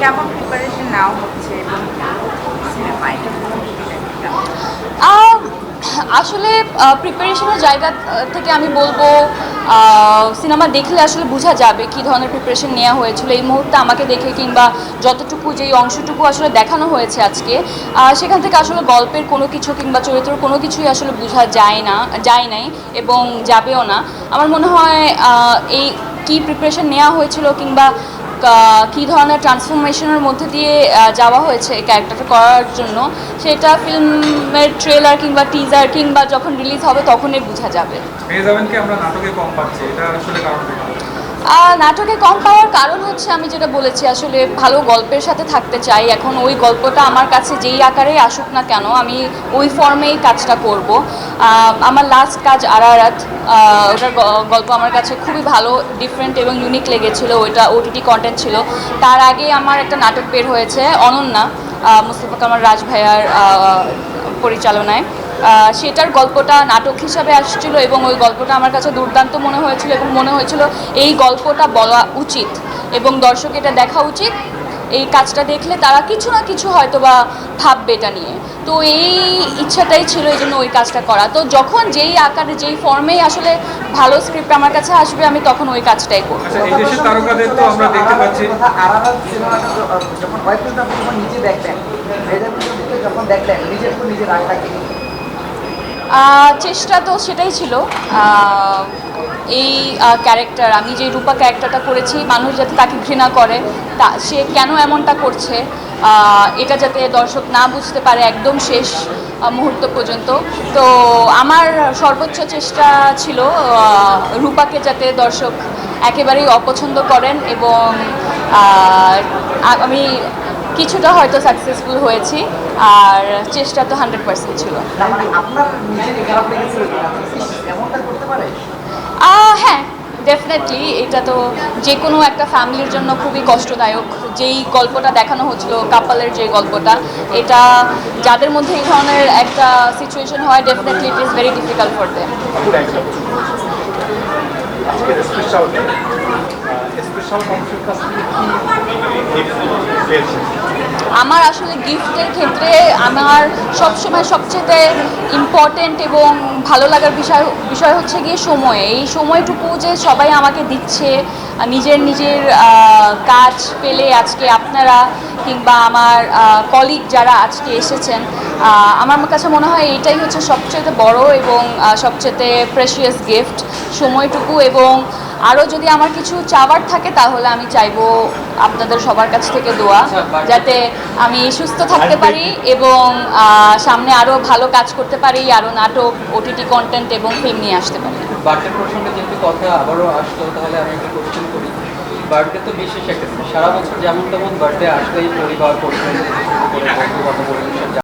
কেমন প্রিপারেশন নেওয়া হচ্ছে আসলে প্রিপারেশনের জায়গা থেকে আমি বলব সিনেমা দেখলে আসলে বোঝা যাবে কী ধরনের প্রিপারেশন নেওয়া হয়েছিল। এই মুহূর্তে আমাকে দেখে কিংবা যতটুকু যেই অংশটুকু আসলে দেখানো হয়েছে আজকে সেখান থেকে আসলে গল্পের কোনো কিছু কিংবা চরিত্রের কোনো কিছুই আসলে বোঝা যায় না, যায় নাই এবং যাবেও না। আমার মনে হয় এই কী প্রিপারেশন নেওয়া হয়েছিল কিংবা কা- ধরনের ট্রান্সফরমেশনের মধ্যে দিয়ে যাওয়া হয়েছে এই ক্যারেক্টারটা করার জন্য, সেটা ফিল্মের ট্রেলার কিংবা টিজার কিংবা যখন রিলিজ হবে তখনই বোঝা যাবে। আমরা নাটকে কম পাচ্ছি, এটা আসলে কারণ নাটকে কম পাওয়ার কারণ হচ্ছে আমি যেটা বলেছি, আসলে ভালো গল্পের সাথে থাকতে চাই। এখন ওই গল্পটা আমার কাছে যেই আকারেই আসুক না কেন, আমি ওই ফর্মেই কাজটা করব। আমার লাস্ট কাজ আরারাত ওটার গল্প আমার কাছে খুবই ভালো ডিফারেন্ট এবং ইউনিক লেগেছিল, ওইটা ওটিটি কন্টেন্ট ছিল। তার আগে আমার একটা নাটক বের হয়েছে, অনন্যা মুস্তফা কামাল রাজ ভাইয়ার পরিচালনায়। সেটার গল্পটা নাটক হিসাবে আসছিল এবং ওই গল্পটা আমার কাছে দুর্দান্ত মনে হয়েছিল এবং মনে হয়েছিল এই গল্পটা বলা উচিত এবং দর্শক এটা দেখা উচিত। এই কাজটা দেখলে তারা কিছু না কিছু হয়তো বা ভাববে এটা নিয়ে। তো এই ইচ্ছাটাই ছিল এই জন্য ওই কাজটা করা। তো যখন যেই আকারে যেই ফর্মেই আসলে ভালো স্ক্রিপ্ট আমার কাছে আসবে আমি তখন ওই কাজটাই করব। আচ্ছা তারকাদের তো আমরা দেখতে পাচ্ছি। আলাদা সিনেমাটা য- যখন হয়তো আপনি যখন নিজে দেখলেন যখন নিজের চেষ্টা তো সেটাই ছিল। এই ক্যারেক্টার আমি যে রূপা ক্যারেক্টারটা করেছি, মানুষ যাতে তাকে ঘৃণা করে, তা, সে কেন এমনটা করছে এটা যাতে দর্শক না বুঝতে পারে একদম শেষ মুহূর্ত পর্যন্ত। তো আমার সর্বোচ্চ চেষ্টা ছিল রূপাকে যাতে দর্শক একেবারেই অপছন্দ করেন এবং আমি কিছুটা হয়তো সাকসেসফুল হয়েছি আর চেষ্টা তো হান্ড্রেড পার্সেন্ট ছিল। মানে হ্যাঁ ডেফিনেটলি এটা তো যে কোনো একটা ফ্যামিলির জন্য খুবই কষ্টদায়ক। যেই গল্পটা দেখানো হচ্ছিল কাপালের যে গল্পটা এটা যাদের মধ্যে এই ধরনের একটা সিচুয়েশন হয় definitely it is very difficult for them আমার আসলে গিফটের ক্ষেত্রে আমার সবসময় সবচেয়ে ইম্পর্টেন্ট এবং ভালো লাগার বিষয় বিষয় হচ্ছে গিয়ে সময়। এই সময়টুকু যে সবাই আমাকে দিচ্ছে, নিজের নিজের কাজ পেলে আজকে আপনারা কিংবা আমার কলিগ যারা আজকে এসেছেন আমার কাছে মনে হয় এইটাই হচ্ছে সবচেয়ে বড় এবং সবচেয়ে প্রেশিয়াস গিফট সময়টুকু এবং আরও যদি আমার কিছু চাওয়ার থাকে তাহলে আমি চাইব আপনাদের সবার কাছ থেকে দোয়া যাতে আমি সুস্থ থাকতে পারি এবং সামনে আরও ভালো কাজ করতে পারি আরও নাটক ওটিটি কন্টেন্ট এবং ফিল্ম নিয়ে আসতে পারি। বার্থডে প্রসঙ্গে যেহেতু কথা আবারও আসলো তাহলে আমি একটা কোশ্চেন করি। বার্থডে তো বিশেষ একটা সারা বছর যেমন তেমন বার্থডে আসলেই পরিবার পরিবার